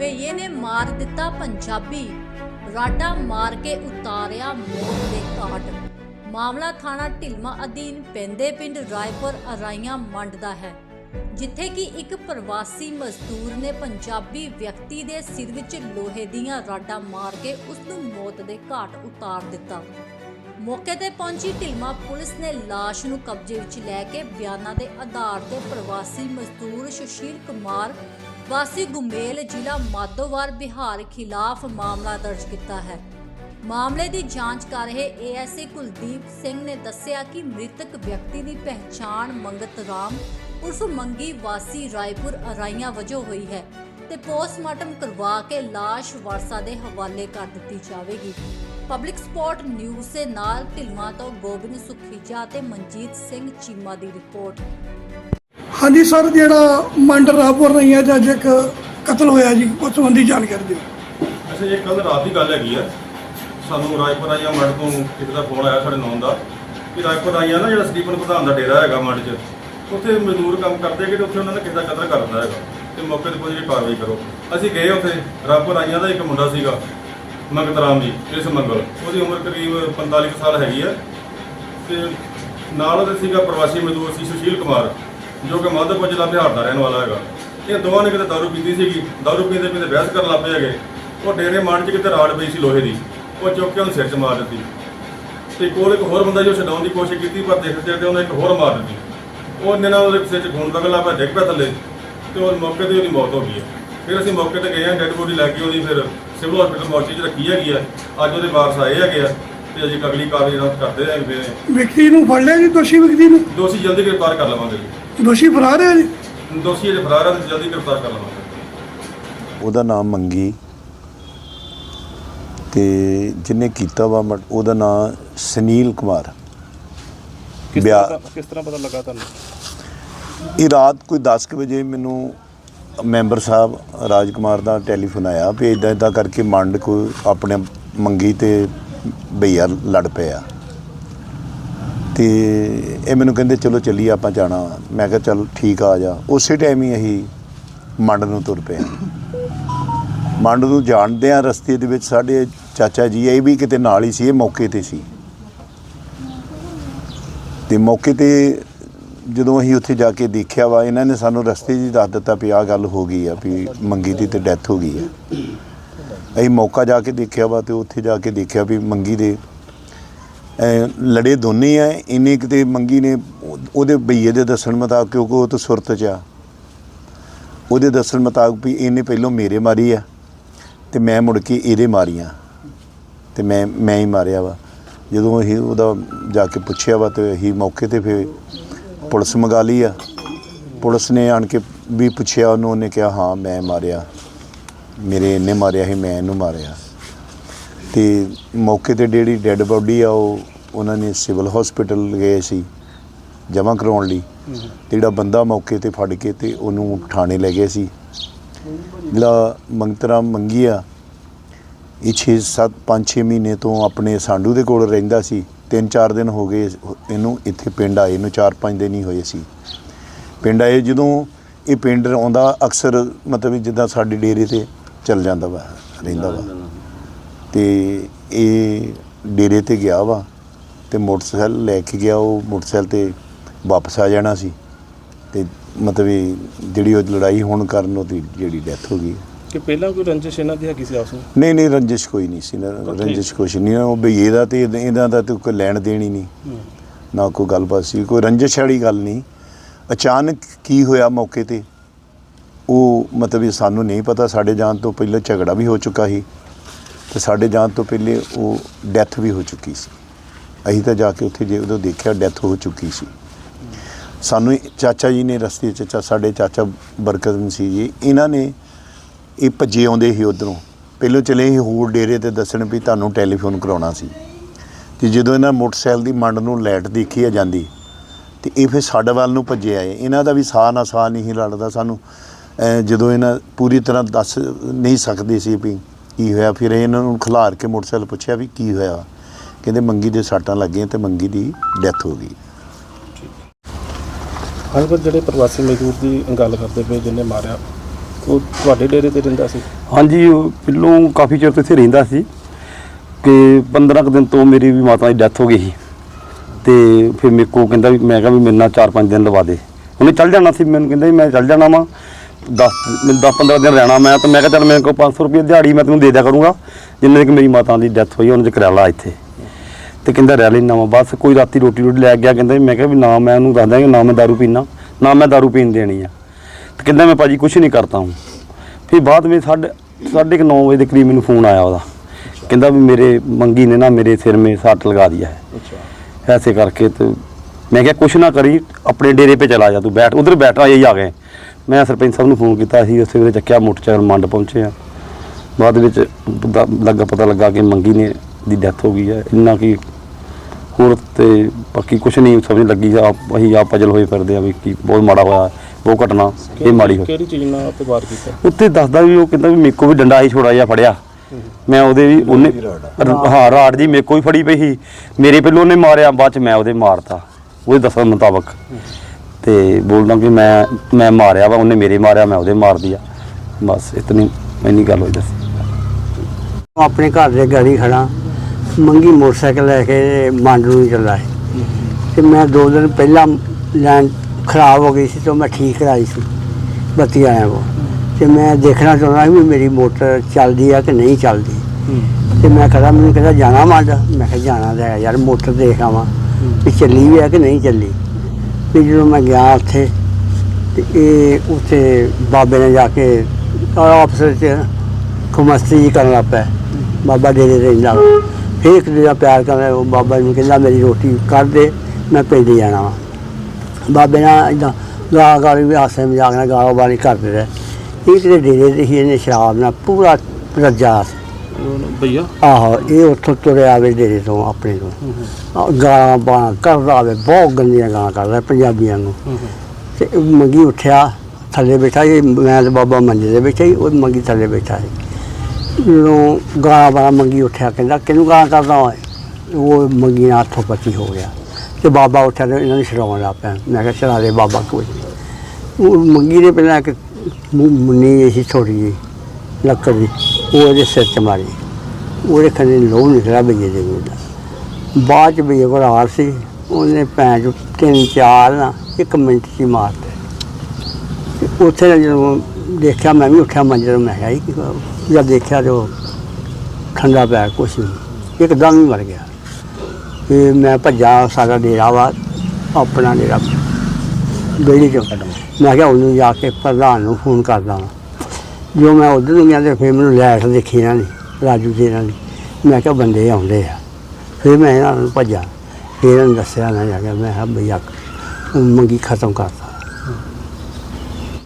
ਬਈਏ ਨੇ ਮਾਰ ਦਿੱਤਾ ਪੰਜਾਬੀ। ਰਾਡਾ ਮਾਰ ਕੇ ਉਤਾਰਿਆ ਮੌਤ ਦੇ ਘਾਟ। ਮਾਮਲਾ ਥਾਣਾ ਢਿਲਮਾ ਅਧੀਨ ਪੈਂਦੇ ਪਿੰਡ ਰਾਏਪੁਰ ਅਰਾਈਆਂ ਮੰਡ ਦਾ ਹੈ, ਜਿੱਥੇ ਕਿ ਇੱਕ ਪ੍ਰਵਾਸੀ ਮਜ਼ਦੂਰ ਨੇ ਪੰਜਾਬੀ ਵਿਅਕਤੀ ਦੇ ਸਿਰ ਵਿੱਚ ਲੋਹੇ ਦੀਆਂ ਰਾਡਾਂ ਮਾਰ ਕੇ ਉਸ ਨੂੰ ਮੌਤ ਦੇ ਘਾਟ ਉਤਾਰ ਦਿੱਤਾ। ਮੌਕੇ ਤੇ ਪਹੁੰਚੀ ਟੀਮਾਂ ਪੁਲਿਸ ਨੇ ਲਾਸ਼ ਨੂੰ ਕਬਜ਼ੇ ਵਿੱਚ ਲੈ ਕੇ ਬਿਆਨਾਂ ਦੇ ਆਧਾਰ ਤੇ ਪ੍ਰਵਾਸੀ ਮਜ਼ਦੂਰ ਸੁਸ਼ੀਲ ਕੁਮਾਰ, ਵਾਸੀ ਗੁਮੇਲ, ਜ਼ਿਲ੍ਹਾ ਮਾਦੋਵਾਰ ਬਿਹਾਰ ਖਿਲਾਫ ਮਾਮਲਾ ਦਰਜ ਕੀਤਾ ਹੈ। ਮਾਮਲੇ ਦੀ ਜਾਂਚ ਕਰ ਰਹੇ ਏਐਸਏ ਕੁਲਦੀਪ ਸਿੰਘ ਨੇ ਦੱਸਿਆ ਕਿ ਮ੍ਰਿਤਕ ਵਿਅਕਤੀ ਦੀ ਪਹਿਚਾਣ ਮੰਗਤ ਰਾਮ ਉਰਫ ਮੰਗੀ ਵਾਸੀ ਰਾਏਪੁਰ ਅਰਾਈਆਂ ਵਜੋਂ ਹੋਈ ਹੈ ਤੇ ਪੋਸਟਮਾਰਟਮ ਕਰਵਾ ਕੇ ਲਾਸ਼ ਵਾਰਸਾ ਦੇ ਹਵਾਲੇ ਕਰ ਦਿੱਤੀ ਜਾਵੇਗੀ। ਪਬਲਿਕ ਸਪੋਰਟ ਨਿਊਜ਼ ਦੇ ਨਾਲ ਢਿਲਮਾ ਤੋਂ ਗੋਬਿੰਦ ਸੁਖੀਜਾ ਤੇ ਮਨਜੀਤ ਸਿੰਘ ਚੀਮਾ ਦੀ ਰਿਪੋਰਟ। ਹਾਂਜੀ ਸਰ ਜਿਹੜਾ ਮੰਡ ਰਾਪੁਰ ਰਹੀਆਂ ਜੱਜ ਇੱਕ ਕਤਲ ਹੋਇਆ ਜੀ ਉਸ ਸੰਬੰਧੀ ਜਾਣਕਾਰੀ ਦਿਓ। ਅੱਛਾ ਇਹ ਕੱਲ ਰਾਤ ਦੀ ਗੱਲ ਹੈਗੀ ਆ। ਸਾਨੂੰ ਰਾਏਪੁਰ ਆਈਆਂ ਮੰਡ ਤੋਂ ਇੱਕ ਦਾ ਫੋਨ ਆਇਆ ਸਾਡੇ ਨੌਨ ਦਾ ਕਿ ਰਾਏਪੁਰ ਆਈਆਂ ਨਾ ਜਿਹੜਾ ਸਟੀਫਨ ਪ੍ਰਧਾਨ ਦਾ ਡੇਰਾ ਹੈਗਾ ਮੰਡ 'ਚ ਉੱਥੇ ਮਜ਼ਦੂਰ ਕੰਮ ਕਰਦੇ ਹੈਗੇ ਤੇ ਉੱਥੇ ਉਹਨਾਂ ਨੇ ਕਿਸੇ ਦਾ ਕਤਲ ਕਰ ਦਿੱਤਾ ਹੈਗਾ। ਤੇ ਮੌਕੇ ਤੇ ਪਹੁੰਚ ਕੇ ਕਾਰਵਾਈ ਕਰੋ। ਅਸੀਂ ਗਏ ਉੱਥੇ ਰਾਏਪੁਰ ਆਈਆਂ ਦਾ ਇੱਕ ਮੁੰਡਾ ਸੀਗਾ। ਮੰਗਤ ਰਾਮ ਜੀ, ਇਸ ਮੰਗਲ। ਉਹਦੀ ਉਮਰ ਕਰੀਬ 45 ਕੁ ਸਾਲ ਹੈਗੀ ਆ। ਤੇ ਨਾਲ ਉਹਦੇ ਸੀਗਾ ਪ੍ਰਵਾਸੀ ਮਜ਼ਦੂਰ ਸੀ ਸੁਸ਼ੀਲ ਕੁਮਾਰ, ਜੋ ਕਿ ਮਾਧੋਪੁਰ ਜ਼ਿਲ੍ਹਾ ਬਿਹਾਰ ਦਾ ਰਹਿਣ ਵਾਲਾ ਹੈਗਾ। ਇਹ ਦੋਵਾਂ ਨੇ ਕਿਤੇ ਦਾਰੂ ਪੀਤੀ ਸੀਗੀ, ਦਾਰੂ ਪੀਂਦੇ ਪੀਂਦੇ ਬਹਿਸ ਕਰਨ ਲੱਗ ਪਏ ਹੈਗੇ। ਉਹ ਡੇਰੇ ਮਾਰਨ 'ਚ ਕਿਤੇ ਰਾੜ ਪਈ ਸੀ ਲੋਹੇ ਦੀ। ਉਹ ਚੁੱਕ ਕੇ ਉਹਨੂੰ ਸਿਰ 'ਚ ਮਾਰ ਦਿੱਤੀ। ਤੇ ਕੋਲ ਇੱਕ ਹੋਰ ਬੰਦਾ ਜੋ ਛਡਾਉਣ ਦੀ ਕੋਸ਼ਿਸ਼ ਕੀਤੀ, ਪਰ ਦੇਖਦੇ ਤੇ ਉਹਨੇ ਇੱਕ ਹੋਰ ਮਾਰ ਦਿੱਤੀ। ਉਹਨੇ ਨਾਲ ਉਹਦੇ ਸਿਰ 'ਚ ਖੂਨ ਵਗਣ ਲੱਗ ਪਿਆ, ਡਿੱਗ ਪਿਆ ਥੱਲੇ। ਤੇ ਉਹ ਮੌਕੇ ਤੇ ਉਹਦੀ ਮੌਤ ਹੋ ਗਈ ਹੈ। ਫਿਰ ਅਸੀਂ ਮੌਕੇ ਤੇ ਗਏ ਹਾਂ, ਡੈੱਡ ਬੋਡੀ ਲੈ ਕੇ ਉਹਦੀ ਫਿਰ ਸਿਵਲ ਹਸਪੀਟਲ ਮੋਰਚੀ 'ਚ ਰੱਖੀ ਹੈਗੀ ਆ। ਅੱਜ ਉਹਦੇ ਵਾਰਸ ਆਏ ਹੈਗੇ ਆ ਤੇ ਅਜੇ ਅਗਲੀ ਕਾਰਵਾਈ ਨਾਲ ਕਰਦੇ ਆਂ ਫਿਰ ਵਿਅਕਤੀ ਨੂੰ ਫੜ ਲਿਆ ਜੀ ਦੋਸ਼ੀ ਵਿਅਕਤੀ ਨੂੰ? ਦੋਸ਼ੀ ਜਲਦੀ ਗ੍ਰਿਫਤਾਰ ਕਰ ਲਵਾਂਗੇ ਜੀ। ਦੋਸ਼ੀ ਫਰਾਰ ਹੈ ਜੀ? ਦੋਸ਼ੀ ਅਜੇ ਫਰਾਰ ਹੈ ਤੇ ਜਲਦੀ ਗ੍ਰਿਫਤਾਰ ਕਰ ਲਵਾਂਗੇ। ਉਹਦਾ ਨਾਮ ਮੰਗੀ ਤੇ ਜਿਹਨੇ ਕੀਤਾ ਵਾ ਮਟ- ਉਹਦਾ ਨਾਮ ਸੁਨੀਲ ਕੁਮਾਰ। ਕਿਸ ਵਿਆਹ- ਤਰ੍ਹਾਂ ਕਿਸ ਤਰ੍ਹਾਂ ਪਤਾ ਲੱਗਾ ਤੁਹਾਨੂੰ? ਇਹ ਰਾਤ ਕੋਈ 10 ਕੁ ਵਜੇ ਮੈਨੂੰ ਮੈਂਬਰ ਸਾਹਿਬ ਰਾਜ ਕੁਮਾਰ ਦਾ ਟੈਲੀਫੋਨ ਆਇਆ ਵੀ ਇਦਾਂ ਇਦਾਂ ਕਰਕੇ ਮੰਡ ਕੋਈ ਆਪਣੇ ਮੰਗੀ ਤੇ ਭਈਆ ਲੜ ਪਿਆ ਤੇ ਇਹ ਮੈਨੂੰ ਕਹਿੰਦੇ, ਚਲੋ ਚੱਲੀਏ, ਆਪਾਂ ਜਾਣਾ। ਮੈਂ ਕਿਹਾ, ਚੱਲ ਠੀਕ ਆ ਆ ਜਾ। ਉਸੇ ਟਾਈਮ ਹੀ ਅਸੀਂ ਮੰਡ ਨੂੰ ਤੁਰ ਪਏ ਮੰਡ ਨੂੰ ਜਾਣਦੇ ਆ ਰਸਤੇ ਦੇ ਵਿੱਚ ਸਾਡੇ ਚਾਚਾ ਜੀ, ਇਹ ਵੀ ਕਿਤੇ ਨਾਲ ਹੀ ਸੀ, ਇਹ ਮੌਕੇ ਤੇ ਸੀ। ਤੇ ਮੌਕੇ ਤੇ ਜਦੋਂ ਅਸੀਂ ਉੱਥੇ ਜਾ ਕੇ ਦੇਖਿਆ ਵਾ ਇਹਨਾਂ ਨੇ ਸਾਨੂੰ ਰਸਤੇ 'ਚ ਹੀ ਦੱਸ ਦਿੱਤਾ ਵੀ ਆਹ ਗੱਲ ਹੋ ਗਈ ਆ ਵੀ ਮੰਗੀ ਦੀ ਤੇ ਡੈਥ ਹੋ ਗਈ ਆ। ਅਸੀਂ ਮੌਕਾ ਜਾ ਕੇ ਦੇਖਿਆ ਵਾ ਤੇ ਉੱਥੇ ਜਾ ਕੇ ਦੇਖਿਆ ਵੀ ਮੰਗੀ ਦੇ ਅਹ, ਲੜੇ ਦੋਨੇ ਆ ਇੰਨੇ ਕਿਤੇ ਮੰਗੀ ਨੇ ਉਹ- ਉਹਦੇ ਬਈਏ ਦੇ ਦੱਸਣ ਮੁਤਾਬਕ ਕਿਉਂਕਿ ਉਹ ਤਾਂ ਸੁਰਤ 'ਚ ਆ। ਉਹਦੇ ਦੱਸਣ ਮੁਤਾਬਕ ਵੀ ਇਹਨੇ ਪਹਿਲੋਂ ਮੇਰੇ ਮਾਰੀ ਆ ਤੇ ਮੈਂ ਮੁੜ ਕੇ ਇਹਦੇ ਮਾਰੀਆਂ ਤੇ ਮੈਂ ਮੈਂ ਹੀ ਮਾਰਿਆ ਵਾ। ਜਦੋਂ ਅਸੀਂ ਉਹਦਾ ਜਾ ਕੇ ਪੁੱਛਿਆ ਵਾ ਤੇ ਅਸੀਂ ਮੌਕੇ ਤੇ ਫਿਰ ਪੁਲਿਸ ਮੰਗਾ ਲਈ ਆ। ਪੁਲਿਸ ਨੇ ਆਣ ਕੇ ਵੀ ਪੁੱਛਿਆ ਉਹਨੂੰ, ਉਹਨੇ ਕਿਹਾ, ਹਾਂ, ਮੈਂ ਮਾਰਿਆ। ਮੇਰੇ ਇਹਨੇ ਮਾਰਿਆ ਸੀ, ਮੈਂ ਇਹਨੂੰ ਮਾਰਿਆ। ਤੇ ਮੌਕੇ ਤੇ ਜਿਹੜੀ ਡੈੱਡ ਬੋਡੀ ਆ, ਉਹ ਉਹਨਾਂ ਨੇ ਸਿਵਲ ਹਸਪੀਟਲ ਗਏ ਸੀ, ਜਮ੍ਹਾਂ ਕਰਾਉਣ ਲਈ। ਤੇ ਜਿਹੜਾ ਬੰਦਾ ਮੌਕੇ ਤੇ ਫੜ ਕੇ ਤੇ ਉਹਨੂੰ ਥਾਣੇ ਲੈ ਗਏ ਸੀ। ਜਿਹੜਾ ਮੰਗਤਰਾ ਮੰਗੀ ਆ ਇਹ 6 7 5 6 ਮਹੀਨੇ ਤੋਂ ਆਪਣੇ ਸਾਂਢੂ ਦੇ ਕੋਲ ਰਹਿੰਦਾ ਸੀ। ਤਿੰਨ ਚਾਰ ਦਿਨ ਹੋ ਗਏ ਇਹਨੂੰ ਇੱਥੇ ਪਿੰਡ ਆਏ ਨੂੰ 4-5 ਦਿਨ ਹੀ ਹੋਏ ਸੀ। ਪਿੰਡ ਆਏ ਜਦੋਂ ਇਹ ਪਿੰਡ ਆਉਂਦਾ ਅਕਸਰ ਮਤਲਬ ਜਿੱਦਾਂ ਸਾਡੇ ਡੇਰੇ ਤੇ ਚੱਲ ਜਾਂਦਾ ਵਾ ਰਹਿੰਦਾ ਵਾ। ਤੇ ਇਹ ਡੇਰੇ ਤੇ ਗਿਆ ਵਾ ਤੇ ਮੋਟਰਸਾਈਕਲ ਲੈ ਕੇ ਗਿਆ ਉਹ ਮੋਟਰਸਾਈਕਲ ਤੇ ਵਾਪਸ ਆ ਜਾਣਾ ਸੀ। ਤੇ ਮਤਲਬ ਜਿਹੜੀ ਉਹ ਲੜਾਈ ਹੋਣ ਕਾਰਨ ਉਹਦੀ ਜਿਹੜੀ ਡੈਥ ਹੋ ਗਈ। ਕਿ ਪਹਿਲਾਂ ਕੋਈ ਰੰਜਿਸ਼ ਇਹਨਾਂ ਦੀ ਹੈਗੀ ਸੀ ਆਪਸ ਵਿੱਚ ਨਹੀਂ ਨਹੀਂ ਰੰਜਿਸ਼ ਕੋਈ ਨਹੀਂ ਸੀ ਨਾ, ਰੰਜਿਸ਼ ਕੁਛ ਨਹੀਂ ਉਹ ਬਈਏ ਦਾ ਤੇ ਇਹਦਾ- ਇਹਦਾ ਦਾ ਤੇ ਕੋਈ ਲੈਣ ਦੇਣ ਹੀ ਨਹੀਂ। ਨਾ ਕੋਈ ਗੱਲਬਾਤ ਸੀ ਕੋਈ ਰੰਜਿਸ਼ ਵਾਲੀ ਗੱਲ ਨਹੀਂ। ਅਚਾਨਕ ਕੀ ਹੋਇਆ ਮੌਕੇ ਤੇ? ਉਹ ਮਤਲਬ ਵੀ ਸਾਨੂੰ ਨਹੀਂ ਪਤਾ ਸਾਡੇ ਜਾਣ ਤੋਂ ਪਹਿਲਾਂ ਝਗੜਾ ਵੀ ਹੋ ਚੁੱਕਾ ਸੀ ਤੇ ਸਾਡੇ ਜਾਣ ਤੋਂ ਪਹਿਲੇ ਉਹ ਡੈਥ ਵੀ ਹੋ ਚੁੱਕੀ ਸੀ। ਅਸੀਂ ਤਾਂ ਜਾ ਕੇ ਉੱਥੇ ਜੇ ਉਦੋਂ ਦੇਖਿਆ ਡੈਥ ਹੋ ਚੁੱਕੀ ਸੀ। ਸਾਨੂੰ ਇਹ ਚਾਚਾ ਜੀ ਨੇ ਰਸਤੇ 'ਚ ਸਾਡੇ ਚਾਚਾ ਬਰਕਤ ਸੀ ਜੀ ਇਹਨਾਂ ਨੇ ਇਹ ਭੱਜੇ ਆਉਂਦੇ ਸੀ ਉਧਰੋਂ। ਪਹਿਲੋਂ ਚਲੇ ਸੀ ਹੋਰ ਡੇਰੇ ਤੇ ਦੱਸਣ ਵੀ ਤੁਹਾਨੂੰ ਟੈਲੀਫੋਨ ਕਰਾਉਣਾ ਸੀ। ਤੇ ਜਦੋਂ ਇਹਨਾਂ ਮੋਟਰਸਾਈਕਲ ਦੀ ਮੰਡ ਨੂੰ ਲਾਈਟ ਦੇਖੀ ਆ ਜਾਂਦੀ, ਤੇ ਇਹ ਫਿਰ ਸਾਡੇ ਵੱਲ ਨੂੰ ਭੱਜੇ ਆਏ। ਇਹਨਾਂ ਦਾ ਵੀ ਸਾਹ ਨਾ ਸਾਹ ਨਹੀਂ ਲੜਦਾ ਸਾਨੂੰ। ਜਦੋਂ ਇਹਨਾਂ ਪੂਰੀ ਤਰ੍ਹਾਂ ਦੱਸ ਨਹੀਂ ਸਕਦੇ ਸੀ ਵੀ ਕੀ ਹੋਇਆ, ਫਿਰ ਇਹਨਾਂ ਨੂੰ ਖਿਲਾਰ ਕੇ ਮੋਟਰਸਾਈਕਲ ਪੁੱਛਿਆ ਵੀ ਕੀ ਹੋਇਆ। ਕਹਿੰਦੇ ਮੰਗੀ ਦੇ ਸੱਟਾਂ ਲੱਗੀਆਂ ਤੇ ਮੰਗੀ ਦੀ ਡੈਥ ਹੋ ਗਈ। ਹਾਂ ਪਰ ਜਿਹੜੇ ਪ੍ਰਵਾਸੀ ਮਜ਼ਦੂਰ ਦੀ ਗੱਲ ਕਰਦੇ ਪਏ ਜਿੰਨੇ ਮਾਰਿਆ ਉਹ ਤੁਹਾਡੇ ਡੇਰੇ ਤੇ ਰਹਿੰਦਾ ਸੀ? ਹਾਂਜੀ, ਉਹ ਪਹਿਲੋਂ ਕਾਫੀ ਚਿਰ ਤੋਂ ਇੱਥੇ ਰਹਿੰਦਾ ਸੀ ਕਿ 15 ਕੁ ਦਿਨ ਤੋਂ ਮੇਰੀ ਵੀ ਮਾਤਾ ਦੀ ਡੈਥ ਹੋ ਗਈ ਸੀ ਤੇ ਫਿਰ ਮੇਰੇ ਕੋ ਕਹਿੰਦਾ ਵੀ, ਮੈਂ ਕਿਹਾ ਵੀ ਮੇਰੇ ਨਾਲ 4-5 ਦਿਨ ਲਵਾ ਦੇ। ਉਹਨੇ ਚੱਲ ਜਾਣਾ ਸੀ, ਮੈਨੂੰ ਕਹਿੰਦਾ ਵੀ ਮੈਂ ਚੱਲ ਜਾਣਾ ਵਾ 10 10-15 ਦਿਨ ਰਹਿਣਾ ਮੈਂ, ਤਾਂ ਮੈਂ ਕਿਹਾ ਚੱਲ ਮੇਰੇ ਕੋਲ 500 ਰੁਪਏ ਦਿਹਾੜੀ ਮੈਂ ਤੈਨੂੰ ਦੇ ਦਿਆ ਕਰੂੰਗਾ, ਜਿੰਨੇ ਕਿ ਮੇਰੀ ਮਾਤਾ ਦੀ ਡੈਥ ਹੋਈ, ਉਹਨਾਂ ਚ ਕਰਾਲਾ ਇੱਥੇ। ਤੇ ਕਹਿੰਦਾ, ਰਹਿ ਲੈਣਾ ਵਾ, ਬਸ ਕੋਈ ਰਾਤੀ ਰੋਟੀ ਰੋਟੀ ਲੈ ਗਿਆ, ਕਹਿੰਦਾ ਵੀ ਮੈਂ ਕਿਹਾ ਵੀ ਨਾ, ਮੈਂ ਉਹਨੂੰ ਦੱਸਦਾ ਕਿ ਨਾ ਮੈਂ ਦਾਰੂ ਪੀਣਾ ਨਾ ਮੈਂ ਦਾਰੂ ਪੀਣ ਦੇਣੀ ਆ। ਤੇ ਕਹਿੰਦਾ ਮੈਂ ਭਾਜੀ ਕੁਝ ਨਹੀਂ ਕਰਤਾ ਹੂੰ। ਫਿਰ ਬਾਅਦ ਵਿੱਚ ਸਾਢੇ ਸਾਢੇ ਕੁ ਨੌ ਵਜੇ ਦੇ ਕਰੀਬ ਮੈਨੂੰ ਫੋਨ ਆਇਆ ਉਹਦਾ। ਕਹਿੰਦਾ ਵੀ ਮੇਰੇ ਮੰਗੀ ਨੇ ਨਾ ਮੇਰੇ ਸਿਰ ਮੇ ਸੱਟ ਲਗਾ ਦਿਆ ਹੈ। ਅੱਛਾ। ਐਸੇ ਕਰਕੇ ਤੇ ਮੈਂ ਕਿਹਾ ਕੁਛ ਨਾ ਕਰੀ ਆਪਣੇ ਡੇਰੇ 'ਤੇ ਚਲਾ ਜਾ ਤੂੰ ਬੈਠ ਉਧਰ ਬੈਠਾ ਆਈ ਆ ਗਏ। ਮੈਂ ਸਰਪੰਚ ਸਾਹਿਬ ਨੂੰ ਫੋਨ ਕੀਤਾ ਸੀ ਉਸੇ ਵੇਲੇ ਚੱਕਿਆ ਮੋਟਰਸਾਈਕਲ ਮੰਡ ਪਹੁੰਚੇ ਆ ਬਾਅਦ ਵਿੱਚ ਪਤਾ- ਲੱਗਾ ਪਤਾ ਲੱਗਾ ਕਿ ਮੰਗੀ ਨੇ ਦੀ ਡੈਥ ਹੋ ਗਈ ਹੈ। ਇੰਨਾ ਕੀ ਹੋਰ ਤੇ ਬਾਕੀ ਕੁਛ ਨਹੀਂ ਸਮਝ ਲੱਗੀ ਆਪ ਅਸੀਂ ਆਪ ਪਜਲ ਹੋਏ ਫਿਰਦੇ ਆ ਵੀ ਕੀ ਬਹੁਤ ਮਾੜਾ ਹੋਇਆ। ਬਹੁਤ ਘਟਨਾ ਇਹ ਮਾੜੀ ਹੋਈ ਕਿਹੜੀ ਚੀਜ਼ ਨਾਲ ਆਪੇ ਵਾਰ ਕੀਤਾ? ਉੱਤੇ ਦੱਸਦਾ ਵੀ ਉਹ ਕਹਿੰਦਾ ਵੀ ਮੇਰੇ ਕੋ ਵੀ ਡੰਡਾ ਹੀ ਛੋੜਾ ਜਿਹਾ ਫੜਿਆ। ਮੈਂ ਉਹਦੇ ਵੀ ਉਹਨੇ ਹਾਂ ਰਾੜ ਜੀ ਮੇਰੇ ਕੋ ਹੀ ਫੜੀ ਪਈ ਸੀ। ਮੇਰੇ ਪਹਿਲੋਂ ਉਹਨੇ ਮਾਰਿਆ ਬਾਅਦ ਚ ਮੈਂ ਉਹਦੇ ਮਾਰਤਾ। ਉਹਦੇ ਦੱਸਣ ਮੁਤਾਬਕ। ਤੇ ਬੋਲਦਾ ਕਿ ਮੈਂ ਮੈਂ ਮਾਰਿਆ ਵਾ ਉਹਨੇ ਮੇਰੇ ਮਾਰਿਆ ਮੈਂ ਉਹਦੇ ਮਾਰ ਦਿਆ। ਬਸ ਇਤਨੀ ਇੰਨੀ ਗੱਲ ਹੋਈ ਦੱਸ। ਆਪਣੇ ਘਰ ਦੇ ਗਾੜੀ ਖੜਾ ਮੰਗੀ ਮੋਟਰਸਾਈਕਲ ਲੈ ਕੇ ਮੰਡ ਨੂੰ ਚੱਲਾ ਤੇ ਮੈਂ ਦੋ ਦਿਨ ਪਹਿਲਾਂ ਲੈਣ ਖਰਾਬ ਹੋ ਗਈ ਸੀ ਤਾਂ ਮੈਂ ਠੀਕ ਕਰਾਈ ਸੀ। ਬੱਤੀ ਆਇਆ ਕੋ ਤੇ ਮੈਂ ਦੇਖਣਾ ਚਾਹੁੰਦਾ ਸੀ ਵੀ ਮੇਰੀ ਮੋਟਰ ਚੱਲਦੀ ਆ ਕਿ ਨਹੀਂ ਚੱਲਦੀ। ਤੇ ਮੈਂ ਕਹਾਂ ਮੈਨੂੰ ਕਹਿੰਦਾ ਜਾਣਾ ਮੰਡ ਮੈਂ ਕਿਹਾ ਜਾਣਾ ਤਾਂ ਹੈ ਯਾਰ, ਮੋਟਰ ਦੇਖ ਆਵਾਂ ਵੀ ਚੱਲੀ ਵੀ ਆ ਕਿ ਨਹੀਂ ਚੱਲੀ। ਤੇ ਜਦੋਂ ਮੈਂ ਗਿਆ ਉੱਥੇ, ਤੇ ਇਹ ਉੱਥੇ ਬਾਬੇ ਨੇ ਜਾ ਕੇ ਆਪਸ 'ਚ ਖੁਮਸਤੀ ਜੀ ਕਰਨ ਲੱਗ ਪਿਆ। ਬਾਬਾ ਡੇਰੇ ਤੇ ਰਹਿੰਦਾ ਫਿਰ ਇੱਕ ਦੂਜਾ ਪਿਆਰ ਕਰਦਾ, ਉਹ ਬਾਬਾ ਨੂੰ ਕਹਿੰਦਾ, ਮੇਰੀ ਰੋਟੀ ਕਰ ਦੇ, ਮੈਂ ਪਿੰਡ ਜਾਣਾ ਵਾ। ਬਾਬੇ ਨਾਲ ਇਦਾਂ ਗਾ ਗਾਲੀ ਵੀ ਆਸੇ ਮਜ਼ਾਕ ਨਾਲ ਗਾਲਾਂ ਵਾਲੀ ਕਰਦੇ ਰਹੇ। ਇਹ ਕਿਤੇ ਡੇਰੇ ਤੇ ਹੀ ਇਹਨੇ ਸ਼ਰਾਬ ਨਾਲ ਪੂਰਾ ਰੱਜਾ। ਭਈਆ? ਆਹੋ ਇਹ ਉੱਥੋਂ ਤੁਰਿਆ ਆਵੇ ਡੇਰੇ ਤੋਂ ਆਪਣੇ ਤੋਂ। ਗਾਲਾਂ ਬਾਲਾਂ ਕਰਦਾ ਆਵੇ ਬਹੁਤ ਗੰਦੀਆਂ ਗਾਲਾਂ ਕਰਦਾ ਪੰਜਾਬੀਆਂ ਨੂੰ। ਤੇ ਮੰਗੀ ਉੱਠਿਆ ਥੱਲੇ ਬੈਠਾ ਸੀ ਮੈਂ ਤੇ ਬਾਬਾ ਮੰਜੇ ਦੇ ਬੈਠਾ ਸੀ ਉਹ ਮੰਗੀ ਥੱਲੇ ਬੈਠਾ ਸੀ। ਜਦੋਂ ਗਾਲਾਂ ਵਾਲਾ ਮੰਗੀ ਉੱਠਿਆ ਕਹਿੰਦਾ ਕਿਹਨੂੰ ਗਾਲਾਂ ਕਰਦਾ ਓਏ? ਉਹ ਮੰਗੀ ਨਾਲ ਹੱਥੋਂ ਪੱਤੀ ਹੋ ਗਿਆ। ਤੇ ਬਾਬਾ ਉੱਠਿਆ ਤੇ ਇਹਨਾਂ ਨੂੰ ਛਡਾਉਣ ਲੱਗ ਪਿਆ। ਮੈਂ ਕਿਹਾ ਛਡਾ ਦੇ ਬਾਬਾ, ਕੋਈ ਨਹੀਂ ਉਹ ਮੰਗੀ ਨੇ ਪਹਿਲਾਂ ਇੱਕ ਮੁੰਨੀ ਸੀ ਥੋੜੀ ਜਿਹੀ ਲੱਕੜ ਦੀ, ਉਹ ਉਹਦੇ ਸਿਰ 'ਚ ਮਾਰੀ। ਉਹਦੇ ਖੰਨੇ ਲੋਹ ਨਿਕਲਿਆ ਬਈਏ ਦੇ ਮੂੰਹ ਦਾ। ਬਾਅਦ ਚ ਬਈਏ ਕੋਲ ਆਰ ਸੀ। ਉਹਨੇ ਭੈਣ ਤਿੰਨ ਚਾਰ ਨਾ ਇੱਕ ਮਿੰਟ 'ਚ ਹੀ ਮਾਰਤੇ ਤੇ ਉੱਥੇ ਜਦੋਂ ਦੇਖਿਆ, ਮੈਂ ਵੀ ਉੱਠਿਆ ਮੰਜਰ ਮੈਂ ਕਿਹਾ ਜਦ ਦੇਖਿਆ ਤੇ ਉਹ ਠੰਡਾ ਪਿਆ, ਕੁਛ ਨਹੀਂ ਇੱਕਦਮ ਹੀ ਮਰ ਗਿਆ। ਤੇ ਮੈਂ ਭੱਜਾ ਸਾਡਾ ਡੇਰਾ ਵਾ, ਆਪਣਾ ਡੇਰਾ ਗਲੀ ਚੋਂ ਮੈਂ ਕਿਹਾ ਉਹਨੂੰ ਜਾ ਕੇ ਪ੍ਰਧਾਨ ਨੂੰ ਫੋਨ ਕਰਦਾ ਵਾਂ। ਜੋ ਮੈਂ ਉਧਰ ਨੂੰ ਗਿਆ ਤੇ ਫਿਰ ਮੈਨੂੰ ਲੈਟ ਦੇਖੀ ਇਹਨਾਂ ਦੀ ਰਾਜੂ ਜੀ ਇਹਨਾਂ ਦੀ ਮੈਂ ਕਿਹਾ ਬੰਦੇ ਆਉਂਦੇ ਆ। ਫਿਰ ਮੈਂ ਇਹਨਾਂ ਨੂੰ ਭੱਜਾ। ਫਿਰ ਇਹਨਾਂ ਨੂੰ ਦੱਸਿਆ ਨਾ ਜਾ ਕੇ, ਮੈਂ ਕਿਹਾ ਬਈ ਮੰਗੀ ਖਤਮ ਕਰਤਾ।